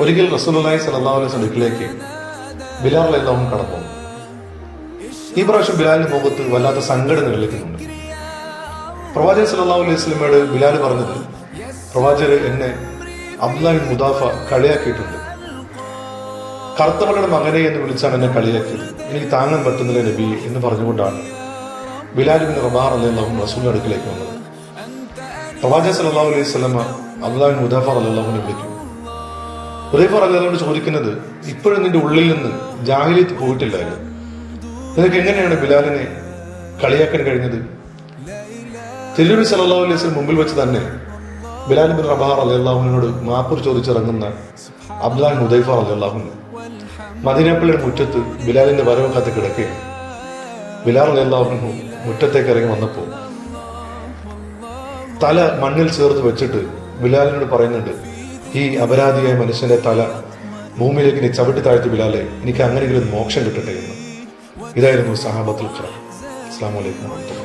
ഒരിക്കൽ റസൂലി വസല്ലം അടുക്കിലേക്ക് ബിലാൽ റളിയല്ലാഹു കടന്നു. ഈ പ്രാവശ്യം ബിലാലിന്റെ മുഖത്ത് വല്ലാത്ത സങ്കടം നിലനിൽക്കുന്നുണ്ട് പ്രവാചകൻ സലഹു അലൈഹി സ്വലമയോട് ബിലാൽ പറഞ്ഞത് പ്രവാചകർ എന്നെ അബ്ദുലാൻ മുദാഫ കളിയാക്കിയിട്ടുണ്ട്. കറുത്തവളുടെ മകനെ എന്ന് വിളിച്ചാണ് എന്നെ കളിയാക്കിയത്. എനിക്ക് താങ്ങാൻ പറ്റുന്നില്ല നബി എന്ന് പറഞ്ഞുകൊണ്ടാണ് ബിലാൽ ബിൻ റബാർ അല്ലാഹും റസൂലിന്റെ അടുക്കിലേക്ക് വന്നത്. പ്രവാചകൻ സല്ലല്ലാഹു അലൈഹി സ്വലമ മുദാഫ അല്ലാഹുവിനെ വിളിക്കും. ഹുദൈഫർ അല്ലാഹുവിനോട് ചോദിക്കുന്നത് ഇപ്പോഴും നിന്റെ ഉള്ളിൽ നിന്ന് ജാഹിലിയത്ത് പോയിട്ടില്ലായിരുന്നു. നിനക്ക് എങ്ങനെയാണ് ബിലാലിനെ കളിയാക്കാൻ കഴിഞ്ഞത്? തിരുവരി അലൈഹി വസല്ലം മുമ്പിൽ വെച്ച് തന്നെ ബിലാൽ ബിൻ റബാർ അല്ലാഹുവിനോട് മാപ്പൂർ ചോദിച്ചിറങ്ങുന്ന അബ്ദുലാൻ ഹുദൈഫർ അല്ലാഹുവിന് മദീനപ്പള്ളിയുടെ മുറ്റത്ത് ബിലാലിന്റെ വരവ് കാത്ത് കിടക്കുകയാണ്. ബിലാൽ അല്ലാഹുനു മുറ്റത്തേക്ക് ഇറങ്ങി വന്നപ്പോൾ തല മണ്ണിൽ ചേർത്ത് വെച്ചിട്ട് ബിലാലിനോട് പറയുന്നുണ്ട് ഈ അപരാധിയായ മനുഷ്യന്റെ തല ഭൂമിയിലേക്ക് നീ ചവിട്ടി താഴ്ത്തി വിടാതെ എനിക്ക് അങ്ങനെയെങ്കിലും മോക്ഷം കിട്ടട്ടെ എന്ന്. ഇതായിരുന്നു സഹാബത്തുൽ ഖുറാൻ അസ്സാം വലൈക്കും വാഹമത്തുള്ള